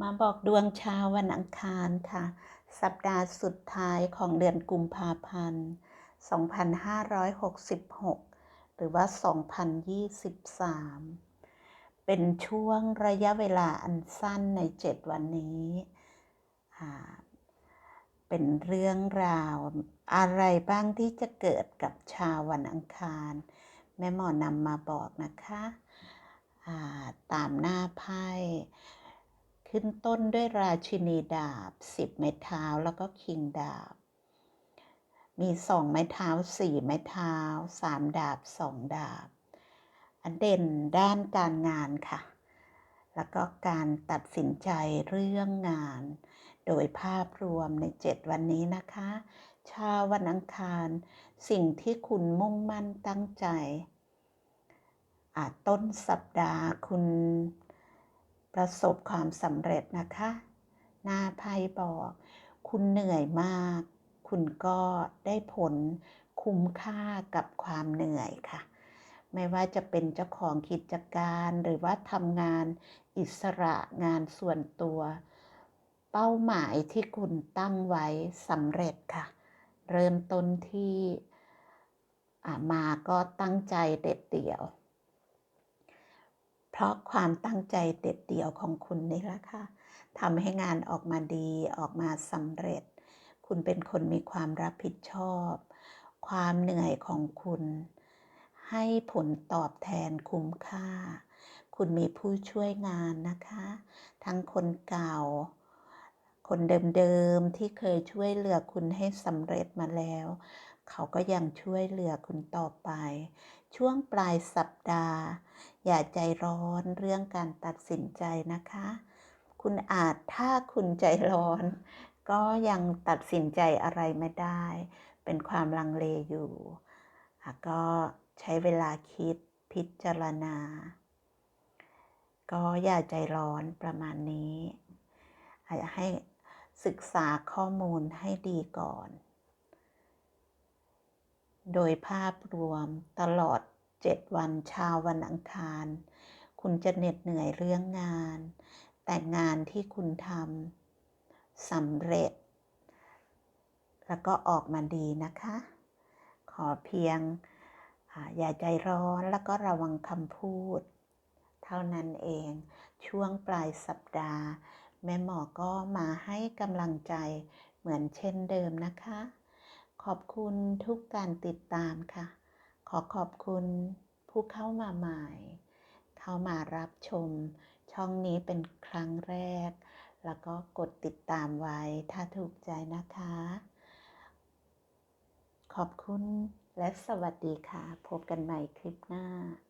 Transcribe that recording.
มาบอกดวงชาววันอังคารค่ะ สัปดาห์สุดท้ายของเดือนกุมภาพันธ์ 2566 หรือว่า 2023 เป็นช่วงระยะเวลาอันสั้นใน 7 วันนี้ เป็นเรื่องราวอะไรบ้างที่จะเกิดกับชาววันอังคาร แม่หมอนำมาบอกนะคะาตามหน้าไพ่ ขึ้นต้นด้วยราชินีดาบ10ไม้เท้าแล้วก็คิงดาบ มีสองไม้เท้าสี่ไม้เท้าสามดาบสองดาบ อันเด่นด้านการงานค่ะ แล้วก็การตัดสินใจเรื่องงาน โดยภาพรวมใน7วันนี้นะคะ ชาววันอังคาร สิ่งที่คุณมุ่งมั่นตั้งใจอาจต้นสัปดาห์คุณ ประสบความสำเร็จนะคะหน้าไพ่บอก คุณเหนื่อยมาก คุณก็ได้ผลคุ้มค่ากับความเหนื่อยค่ะ ไม่ว่าจะเป็นเจ้าของกิจการหรือว่าทำงานอิสระงานส่วนตัว เป้าหมายที่คุณตั้งไว้สำเร็จค่ะ เริ่มต้นที่มาก็ตั้งใจเด็ดเดี่ยว เพราะความตั้งใจเด็ดเดี่ยวของคุณนี่แหละค่ะทำให้งานออกมาดีออกมาสำเร็จ คุณเป็นคนมีความรับผิดชอบ ความเหนื่อยของคุณ ให้ผลตอบแทนคุ้มค่า คุณมีผู้ช่วยงานนะคะ ทั้งคนเก่า คนเดิมๆที่เคยช่วยเหลือคุณให้สำเร็จมาแล้ว เขาก็ยังช่วยเหลือคุณต่อไป ช่วงปลายสัปดาห์ อย่าใจร้อนเรื่องการตัดสินใจนะคะ คุณอาจถ้าคุณใจร้อน ก็ยังตัดสินใจอะไรไม่ได้ เป็นความลังเลอยู่ ก็ใช้เวลาคิดพิจารณา ก็อย่าใจร้อนประมาณนี้ให้ศึกษาข้อมูลให้ดีก่อน โดยภาพรวมตลอด 7 วันชาววันอังคาร คุณจะเหน็ดเหนื่อยเรื่องงาน แต่งานที่คุณทำสำเร็จ แล้วก็ออกมาดีนะคะ ขอเพียงอย่าใจร้อนแล้วก็ระวังคำพูด เท่านั้นเองช่วงปลายสัปดาห์ แม่หมอก็มาให้กำลังใจเหมือนเช่นเดิมนะคะ ขอบคุณทุกการติดตามค่ะ ขอขอบคุณผู้เข้ามาใหม่ เข้ามารับชม ช่องนี้เป็นครั้งแรก แล้วก็กดติดตามไว้ถ้าถูกใจนะคะ ขอบคุณและสวัสดีค่ะ พบกันใหม่คลิปหน้า